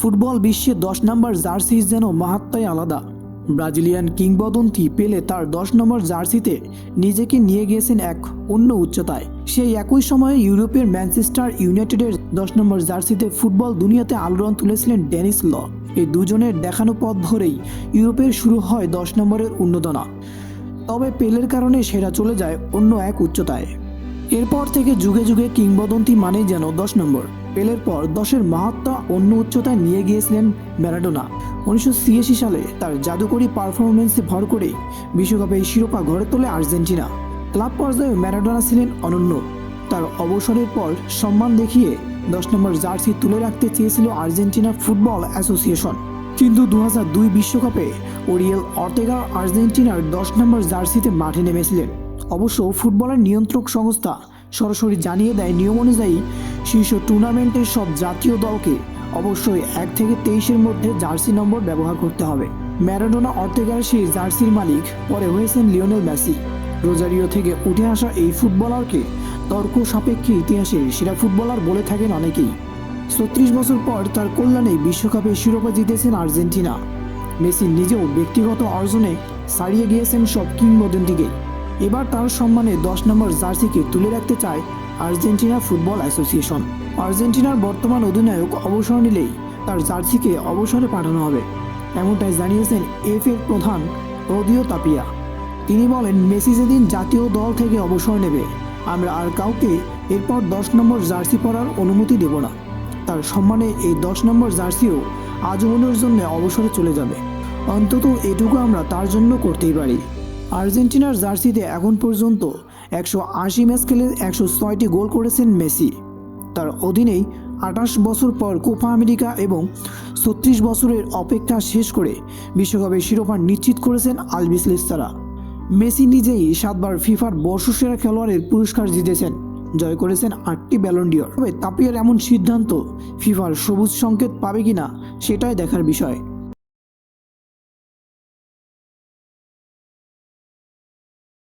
Football বিশ্বে দশ নম্বর jersey যেন মাহাত্মাই আলাদা। ব্রাজিলিয়ান কিংবদন্তি পেলে তার দশ নম্বর জার্সিতে নিজেকে নিয়ে গিয়েছেন এক অন্য উচ্চতায়। সেই একই সময়ে ইউরোপের ম্যানচেস্টার ইউনাইটেডের দশ নম্বর জার্সিতে ফুটবল দুনিয়াতে আলোড়ন তুলেছিলেন ডেনিস ল। এই দুজনের দেখানো পথ ধরেই ইউরোপের শুরু হয় দশ নম্বরের উন্নতনা। তবে পেলের কারণে সেরা চলে যায় অন্য এক উচ্চতায়। এরপর থেকে যুগে যুগে কিংবদন্তি মানেই যেন দশ নম্বর। পেলের পর দশের মাহাত্মা অন্য উচ্চতায় নিয়ে গিয়েছিলেন ম্যারাডোনা। উনিশশো ছিয়াশি সালে তার জাদুকরী পারফরমেন্সে ভর করে বিশ্বকাপে এই শিরোপা ঘরে তোলে আর্জেন্টিনা। ক্লাব পর্যায়ে ম্যারাডোনা ছিলেন অনন্য। তার অবসরের পর সম্মান দেখিয়ে দশ নম্বর জার্সি তুলে রাখতে চেয়েছিল আর্জেন্টিনা ফুটবল অ্যাসোসিয়েশন। কিন্তু দু বিশ্বকাপে ওরিয়েল অর্তেগা আর্জেন্টিনার দশ নম্বর জার্সিতে মাঠে নেমেছিলেন। অবশ্য ফুটবলের নিয়ন্ত্রক সংস্থা সরাসরি জানিয়ে দেয় নিয়ম অনুযায়ী শীর্ষ টুর্নামেন্টের সব জাতীয় দলকে অবশ্যই এক থেকে তেইশের মধ্যে জার্সি নম্বর ব্যবহার করতে হবে। ম্যারাডোনা অর্তেগার সেই জার্সির মালিক, পরে হয়েছেন লিওনেল মেসি। রোজারিও থেকে উঠে আসা এই ফুটবলারকে তর্ক সাপেক্ষে ইতিহাসের সেরা ফুটবলার বলে থাকেন অনেকেই। ছত্রিশ বছর পর তার কল্যাণে বিশ্বকাপে শিরোপা জিতেছেন আর্জেন্টিনা। মেসি নিজেও ব্যক্তিগত অর্জনে ছাড়িয়ে গিয়েছেন সব কিংবদন্তিকে। এবার তার সম্মানে দশ নম্বর জার্সিকে তুলে রাখতে চায় আর্জেন্টিনা ফুটবল অ্যাসোসিয়েশন। আর্জেন্টিনার বর্তমান অধিনায়ক অবসর নিলেই তার জার্সিকে অবসরে পাঠানো হবে। এমনটাই জানিয়েছেন এফ এর প্রধান রদিও তাপিয়া। তিনি বলেন, মেসি যেদিন জাতীয় দল থেকে অবসর নেবে, আমরা আর কাউকে এরপর দশ নম্বর জার্সি পরার অনুমতি দেব না। তার সম্মানে এই দশ নম্বর জার্সিও আজীবনের জন্য অবসরে চলে যাবে। অন্তত এটুকু আমরা তার জন্য করতেই পারি। আর্জেন্টিনার জার্সিতে এখন পর্যন্ত একশো আশি ম্যাচ খেলে একশো ছয়টি গোল করেছেন মেসি। তার অধীনেই আঠাশ বছর পর কোপা আমেরিকা এবং ছত্রিশ বছরের অপেক্ষা শেষ করে বিশ্বকাপের শিরোপা নিশ্চিত করেছেন আলবিসলিস্তারা মেসি নিজেই সাতবার ফিফার বর্ষসেরা খেলোয়াড়ের পুরস্কার জিতেছেন, জয় করেছেন আটটি ব্যালন্ডিয়র তবে তাপিয়ার এমন সিদ্ধান্ত ফিফার সবুজ সংকেত পাবে কিনা, সেটাই দেখার বিষয়।